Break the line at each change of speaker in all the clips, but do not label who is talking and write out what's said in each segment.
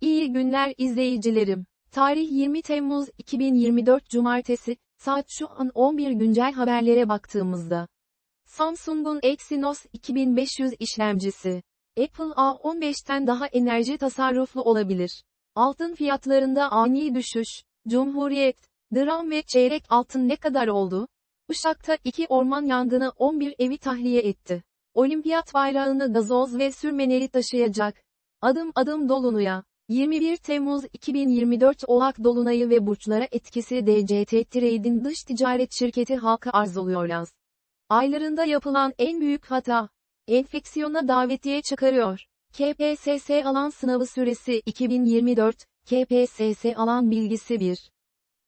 İyi günler izleyicilerim. Tarih 20 Temmuz 2024 Cumartesi, saat şu an 11 güncel haberlere baktığımızda. Samsung'un Exynos 2500 işlemcisi. Apple A15'ten daha enerji tasarruflu olabilir. Altın fiyatlarında ani düşüş. Cumhuriyet, gram ve çeyrek altın ne kadar oldu? Uşak'ta iki orman yangını 11 evi tahliye etti. Olimpiyat bayrağını gazoz ve sürmeneli taşıyacak. Adım adım Dolunay'a. 21 Temmuz 2024 Oğlak Dolunayı ve burçlara etkisi DCT Trade'in dış ticaret şirketi halka arz oluyor yaz. Aylarında yapılan en büyük hata. Enfeksiyona davetiye çıkarıyor. KPSS alan sınavı süresi 2024, KPSS alan bilgisi 1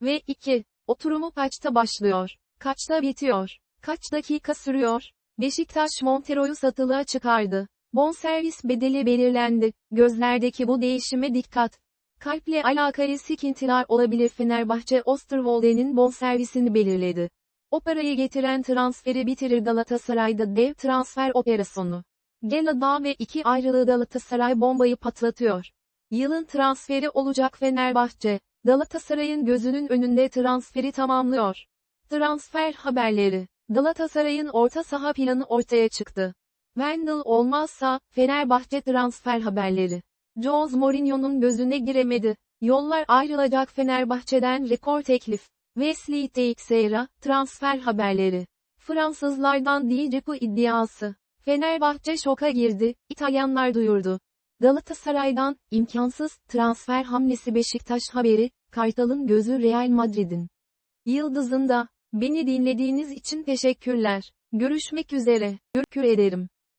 ve 2. Oturumu kaçta başlıyor? Kaçta bitiyor? Kaç dakika sürüyor? Beşiktaş Montero'yu satılığa çıkardı. Bonservis bedeli belirlendi. Gözlerdeki bu değişime dikkat. Kalple alakalı sıkıntılar olabilir Fenerbahçe Osterwolde'nin bonservisini belirledi. O parayı getiren transferi bitirir Galatasaray'da dev transfer operasyonu. Gelada ve iki ayrılığı Galatasaray bombayı patlatıyor. Yılın transferi olacak Fenerbahçe. Galatasaray'ın gözünün önünde transferi tamamlıyor. Transfer haberleri. Galatasaray'ın orta saha planı ortaya çıktı. Wendel olmazsa, Fenerbahçe transfer haberleri. Jose Mourinho'nun gözüne giremedi. Yollar ayrılacak Fenerbahçe'den rekor teklif. Wesley Teixeira, transfer haberleri. Fransızlardan Dijeku iddiası. Fenerbahçe şoka girdi, İtalyanlar duyurdu. Galatasaray'dan, imkansız, transfer hamlesi Beşiktaş haberi, Kartal'ın gözü Real Madrid'in. Yıldızında, beni dinlediğiniz için teşekkürler. Görüşmek üzere, görkür ederim.